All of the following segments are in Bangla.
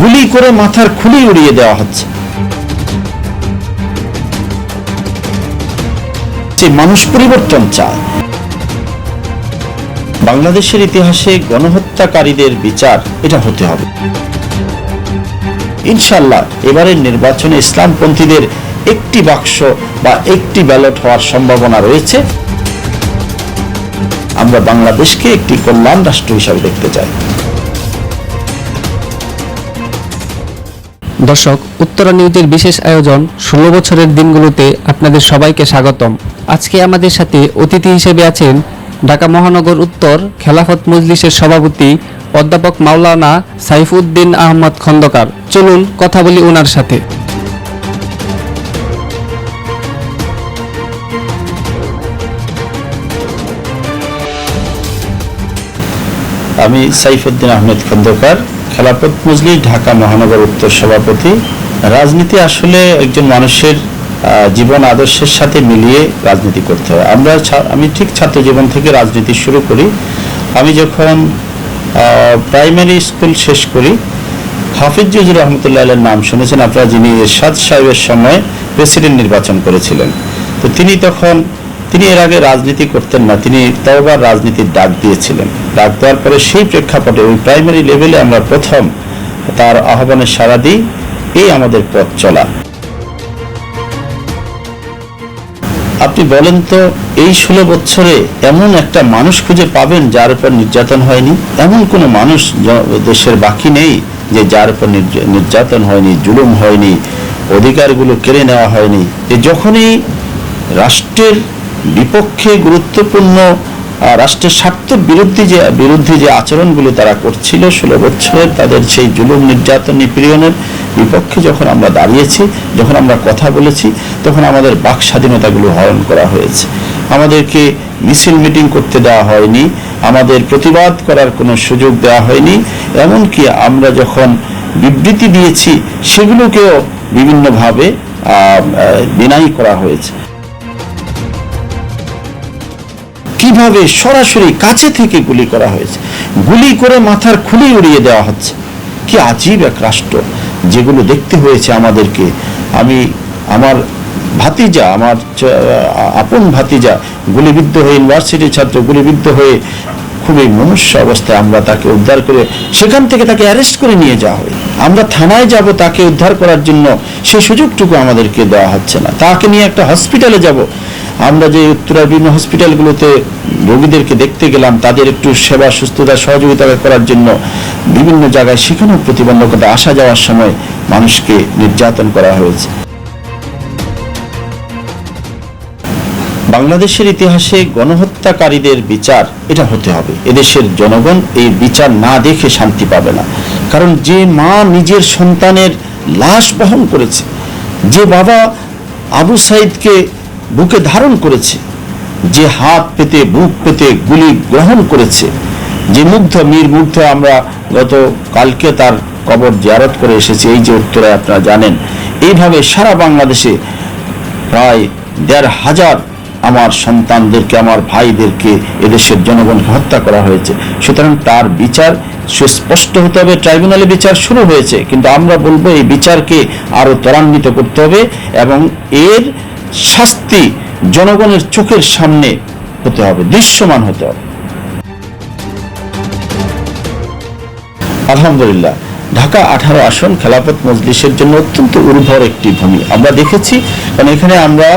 গুলি করে মাথার খুলি উড়িয়ে দেওয়া হচ্ছে। মানুষ পরিবর্তন চায়। বাংলাদেশের ইতিহাসে গণহত্যাকারীদের বিচার এটা হতে হবে। ইনশাল্লাহ এবারের নির্বাচনে ইসলামপন্থীদের একটি বাক্স বা একটি ব্যালট হওয়ার সম্ভাবনা রয়েছে। আমরা বাংলাদেশকে একটি কল্যাণ রাষ্ট্র হিসাবে দেখতে চাই। দর্শক, উত্তরা নিউজের বিশেষ আয়োজন ষোলো বছরের দিনগুলোতে আপনাদের সবাইকে স্বাগতম। আজকে আমাদের সাথে অতিথি হিসেবে আছেন ঢাকা মহানগর উত্তর খেলাফত মজলিসের সভাপতি অধ্যাপক মাওলানা সাইফুদ্দিন আহমদ খন্দকার। চলুন, কথা বলি ওনার সাথে। আমি সাইফুদ্দিন আহমেদ খন্দকার। খেলাপত মজলি ঢাকা মহানগর উত্তর সভাপতি। রাজনীতি আসলে একজন মানুষের জীবন আদর্শের সাথে মিলিয়ে রাজনীতি করতে হয়। আমরা আমি ঠিক ছাত্র জীবন থেকে রাজনীতি শুরু করি। আমি যখন প্রাইমারি স্কুল শেষ করি, হাফিজ জুজুর রহমতুল্লাহ নাম শুনেছেন আপনারা যিনি এরশাদ সাহেবের সময় প্রেসিডেন্ট নির্বাচন করেছিলেন। তো তিনি তখন তিনি এর আগে রাজনীতি করতেন না, তিনি তাওবার রাজনীতির ডাক দিয়েছিলেন। ডাক দেওয়ার পরে সেই প্রেক্ষাপটে ওই প্রাইমারি লেভেলে আমরা প্রথম তার আহ্বানে সাড়া দিই, এই আমাদের পথ চলা। আপনি বলেন তো, এই ষোলো বছরে এমন একটা মানুষ খুঁজে পাবেন যার উপর নির্যাতন হয়নি? এমন কোনো মানুষ দেশের বাকি নেই যে যার উপর নির্যাতন হয়নি, জুলুম হয়নি, অধিকারগুলো কেড়ে নেওয়া হয়নি? যে যখনই রাষ্ট্রের বিপক্ষে গুরুত্বপূর্ণ রাষ্ট্রের স্বার্থের বিরুদ্ধে যে বিরুদ্ধে যে আচরণগুলো তারা করছিল ষোলো বছরের তাদের সেই জুলুম নির্যাতন নিপীড়নের বিপক্ষে যখন আমরা দাঁড়িয়েছি, যখন আমরা কথা বলেছি, তখন আমাদের বাক স্বাধীনতাগুলো হরণ করা হয়েছে। আমাদেরকে মিছিল মিটিং করতে দেওয়া হয়নি, আমাদের প্রতিবাদ করার কোনো সুযোগ দেওয়া হয়নি, এমনকি আমরা যখন বিবৃতি দিয়েছি, সেগুলোকেও বিভিন্নভাবে ডিনাই করা হয়েছে। কীভাবে সরাসরি কাছে থেকে গুলি করা হয়েছে। গুলি করে মাথার খুলি উড়িয়ে দেওয়া হচ্ছে। কি আজীব এক রাষ্ট্র, যেগুলো দেখতে হয়েছে আমাদেরকে। আমি, আমার ভাতিজা, আমার আপন ভাতিজা গুলিবিদ্ধ হয়ে ইউনিভার্সিটির ছাত্র গুলিবিদ্ধ হয়ে খুবই মনুষ্য অবস্থায় আমরা তাকে উদ্ধার করে সেখান থেকে তাকে অ্যারেস্ট করে নিয়ে যাওয়া হয়। আমরা থানায় যাব তাকে উদ্ধার করার জন্য সেই সুযোগটুকু আমাদেরকে দেওয়া হচ্ছে না। তাকে নিয়ে একটা হসপিটালে যাব। আমরা যে উত্তরার বিভিন্ন হসপিটালগুলোতে রোগীদেরকে দেখতে গেলাম, তাদের একটু সেবা, সুস্থতা, সহযোগিতা করার জন্য বিভিন্ন জায়গায় সেখানেও প্রতিবন্ধকতা, আসা যাওয়ার সময় মানুষকে নির্যাতন করা হয়েছে। বাংলাদেশের ইতিহাসে গণহত্যাকারীদের বিচার, এটা হতে হবে। এদেশের জনগণ এই বিচার না দেখে শান্তি পাবে না। কারণ যে মা নিজের সন্তানের লাশ বহন করেছে, যে বাবা আবু সাইদকে বুকে ধারণ করেছে যে হাত পেতে, বুক পেতে গুলি গ্রহণ করেছে, যে মুগ্ধ মীর মুগ্ধ আমরা গত কালকে তার কবর জিয়ারত করে এসেছি, এই যে উত্তরায় আপনারা জানেন। এইভাবে সারা বাংলাদেশে প্রায় দেড় হাজার আমার সন্তানদেরকে, আমার ভাইদেরকে এদেশের জনগণকে হত্যা করা হয়েছে। সুতরাং তার বিচার সুস্পষ্ট হতে হবে, ট্রাইব্যুনালে বিচার শুরু হয়েছে, কিন্তু আমরা বলব এই বিচারকে আরও ত্বরান্বিত করতে হবে এবং এর শাস্তি জনগণের চোখের সামনে হতে হবে, দৃশ্যমান হতে হবে। আলহামদুলিল্লাহ, ঢাকা আঠারো আসন খেলাফত মজলিসের জন্য অত্যন্ত উর্বর একটি ভূমি। আমরা দেখেছি, কারণ এখানে আমরা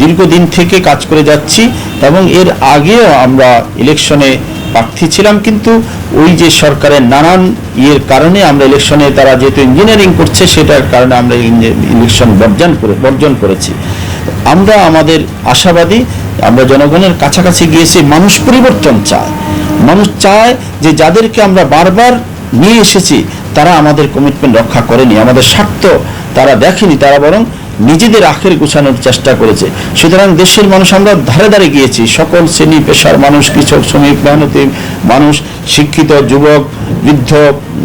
দীর্ঘদিন থেকে কাজ করে যাচ্ছি এবং এর আগেও আমরা ইলেকশনে প্রার্থী ছিলাম, কিন্তু ওই যে সরকারের নানান ইয়ের কারণে আমরা ইলেকশনে তারা যেহেতু ইঞ্জিনিয়ারিং করছে, সেটার কারণে আমরা ইলেকশন বর্জন করে বর্জন করেছি। আমরা আমাদের আশাবাদী, আমরা জনগণের কাছাকাছি গিয়েছি, মানুষ পরিবর্তন চায়। মানুষ চায় যে যাদেরকে আমরা বারবার নিয়ে এসেছি, তারা আমাদের কমিটমেন্ট রক্ষা করেনি, আমাদের স্বার্থ তারা দেখেনি, তারা বরং নিজেদের আখের গুছানোর চেষ্টা করেছে। সুতরাং দেশের মানুষ আমরা ধারে ধারে গিয়েছি, সকল শ্রেণি, পেশার মানুষ, কৃষক, শ্রমিক, মেহনতি মানুষ শিক্ষিত, যুবক, বৃদ্ধ,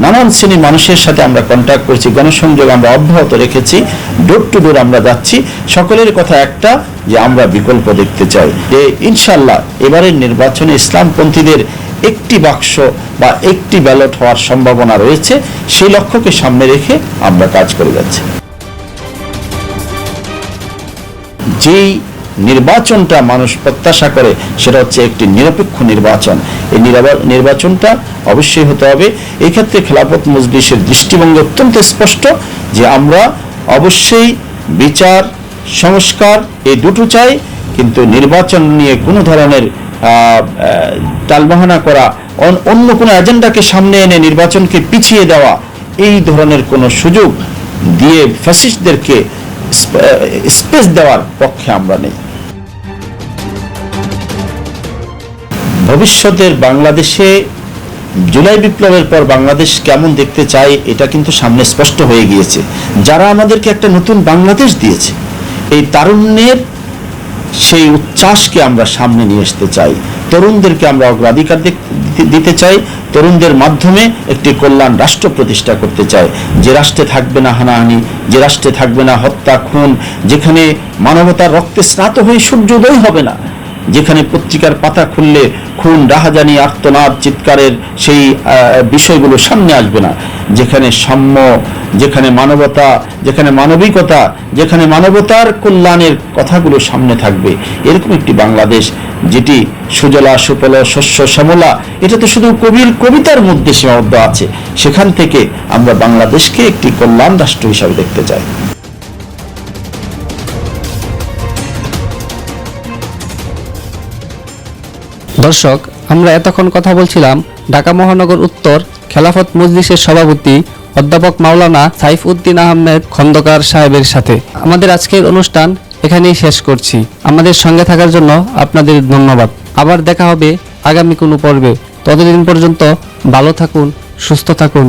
নানান শ্রেণির মানুষের সাথে আমরা কন্ট্যাক্ট করেছি, গণসংযোগ আমরা অব্যাহত রেখেছি ডোর টু ডোর আমরা যাচ্ছি। সকলের কথা একটা, যে আমরা বিকল্প দেখতে চাই। যে ইনশাল্লাহ এবারের নির্বাচনে ইসলামপন্থীদের একটি বাক্স বা একটি ব্যালট হওয়ার সম্ভাবনা রয়েছে, সেই লক্ষ্যকে সামনে রেখে আমরা কাজ করে যাচ্ছি। যেই নির্বাচনটা মানুষ প্রত্যাশা করে, সেটা হচ্ছে একটি নিরপেক্ষ নির্বাচন। এই নিরাবা- নির্বাচনটা অবশ্যই হতে হবে। এই ক্ষেত্রে খেলাফত মজলিসের দৃষ্টিভঙ্গি অত্যন্ত স্পষ্ট যে আমরা অবশ্যই বিচার, সংস্কার, এই দুটো চাই, কিন্তু নির্বাচন নিয়ে কোনো ধরনের টালবাহানা করা, অন- অন্য কোনো এজেন্ডাকে সামনে এনে নির্বাচনকে পিছিয়ে দেওয়া, এই ধরনের কোনো সুযোগ দিয়ে ফ্যাসিস্টদেরকে স্পেস দেওয়ার পক্ষে আমরা নেই। ভবিষ্যতের বাংলাদেশে জুলাই বিপ্লবের পর বাংলাদেশ কেমন দেখতে চাই এটা কিন্তু সামনে স্পষ্ট হয়ে গিয়েছে। যারা আমাদেরকে একটা নতুন বাংলাদেশ দিয়েছে, এই তারুণ্যের সেই উচ্ছ্বাসকে আমরা সামনে নিয়ে আসতে চাই। তরুণদেরকে আমরা অগ্রাধিকার দিতে চাই। তরুণদের মাধ্যমে একটি কল্যাণ রাষ্ট্র প্রতিষ্ঠা করতে চাই। যে রাষ্ট্রে থাকবে না হানাহানি, যে রাষ্ট্রে থাকবে না হত্যা, খুন, যেখানে মানবতার রক্তে স্নাত হয়ে সূর্যোদয় হবে না যেখানে পত্রিকার পাতা খুললে খুন, রাহাজানি, আর্তনাদ, চিৎকারের সেই বিষয়গুলো সামনে আসবে না। যেখানে সাম্য, যেখানে মানবতা, যেখানে মানবিকতা, যেখানে মানবতার কল্যাণের কথাগুলো সামনে থাকবে। এরকম একটি বাংলাদেশ যেটি সুজলা সুফল শস্য, শ্যামলা, এটা তো শুধু কবির, কবিতার মধ্যে সীমাবদ্ধ আছে। সেখান থেকে আমরা বাংলাদেশকে একটি কল্যাণ রাষ্ট্র হিসাবে দেখতে চাই। দর্শক, আমরা এতক্ষণ কথা বলছিলাম ঢাকা মহানগর উত্তর খেলাফত মজলিসের সভাপতি অধ্যাপক মাওলানা সাইফ উদ্দিন আহমেদ খন্দকার সাহেবের সাথে। আমাদের আজকের অনুষ্ঠান এখানেই শেষ করছি। আমাদের সঙ্গে থাকার জন্য আপনাদের ধন্যবাদ। আবার দেখা হবে আগামী কোনো পর্বে। ততদিন পর্যন্ত ভালো থাকুন, সুস্থ থাকুন।